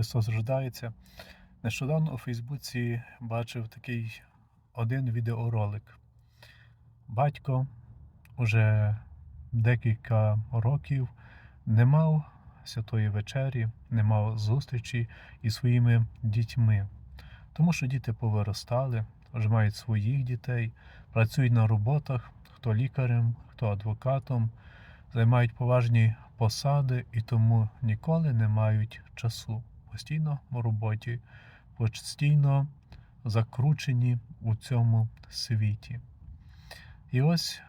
Христос рождається. Нещодавно у Фейсбуці бачив такий один відеоролик. Батько уже декілька років не мав святої вечері, не мав зустрічі із своїми дітьми, тому що діти повиростали, вже мають своїх дітей, працюють на роботах, хто лікарем, хто адвокатом, займають поважні посади і тому ніколи не мають часу. Постійно в роботі, постійно закручені у цьому світі. І ось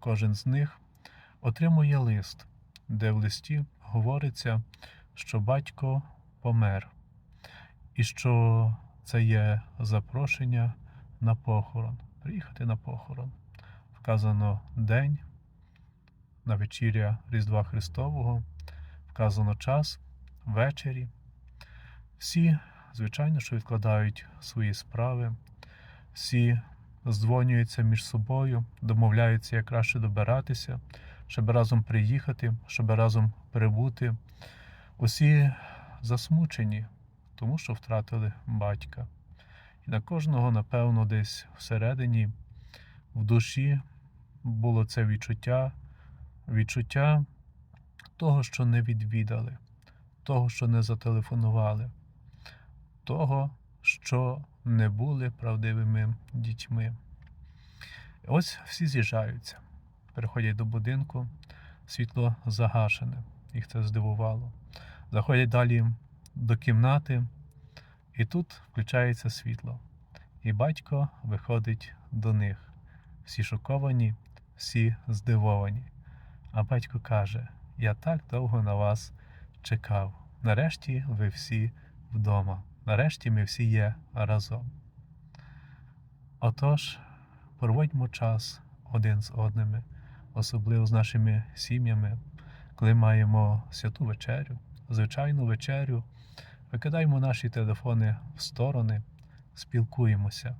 кожен з них отримує лист, де в листі говориться, що батько помер, і що це є запрошення на похорон. Приїхати на похорон. Вказано день на вечіря Різдва Христового, вказано час ввечері. Всі, звичайно, що відкладають свої справи, всі здзвонюються між собою, домовляються, як краще добиратися, щоб разом приїхати, щоб разом прибути. Усі засмучені, тому що втратили батька. І на кожного, напевно, десь всередині, в душі було це відчуття, відчуття того, що не відвідали, того, що не зателефонували, того, що не були правдивими дітьми. Ось всі з'їжджаються, переходять до будинку, світло загашене, їх це здивувало. Заходять далі до кімнати, і тут включається світло. І батько виходить до них. Всі шоковані, всі здивовані. А батько каже: Я так довго на вас чекав. Нарешті ви всі вдома. Нарешті ми всі є разом. Отож, проводьмо час один з одними, особливо з нашими сім'ями, коли маємо святу вечерю, звичайну вечерю, викидаємо наші телефони в сторони, спілкуємося,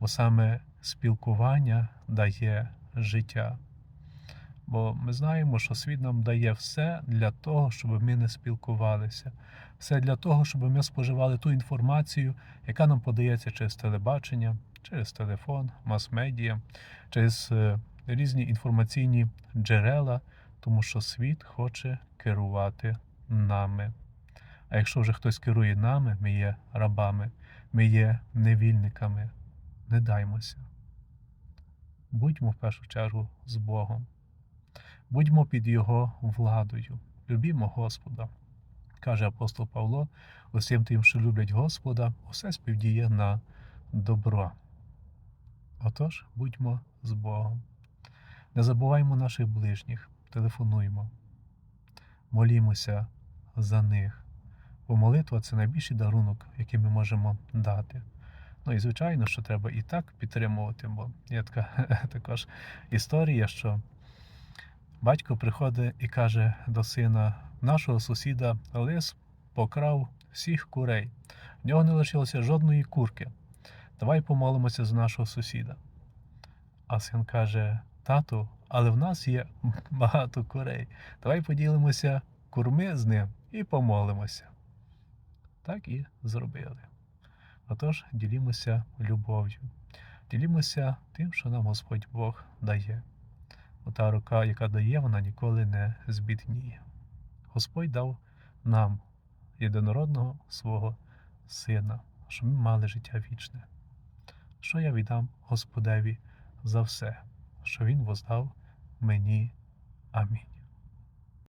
бо саме спілкування дає життя. Бо ми знаємо, що світ нам дає все для того, щоб ми не спілкувалися, все для того, щоб ми споживали ту інформацію, яка нам подається через телебачення, через телефон, мас-медіа, через е, різні інформаційні джерела, тому що світ хоче керувати нами. А якщо вже хтось керує нами, ми є рабами, ми є невільниками, не даймося. Будьмо в першу чергу з Богом. Будьмо під Його владою, любімо Господа. Каже апостол Павло, усім тим, що люблять Господа, усе співдіє на добро. Отож, будьмо з Богом. Не забуваймо наших ближніх, телефонуймо, молімося за них. Бо молитва це найбільший дарунок, який ми можемо дати. Ну і звичайно, що треба і так підтримувати, бо є така також історія, що батько приходить і каже до сина нашого сусіда лис покрав всіх курей. В нього не лишилося жодної курки. Давай помолимося за нашого сусіда. А син каже: Тату, але в нас є багато курей. Давай поділимося курми з ним і помолимося. Так і зробили. Отож, ділімося любов'ю, ділімося тим, що нам Господь Бог дає. Ота рука, яка дає, вона ніколи не збідніє. Господь дав нам єдинородного свого Сина, щоб ми мали життя вічне. Що я віддам Господеві за все, що Він воздав мені. Амінь.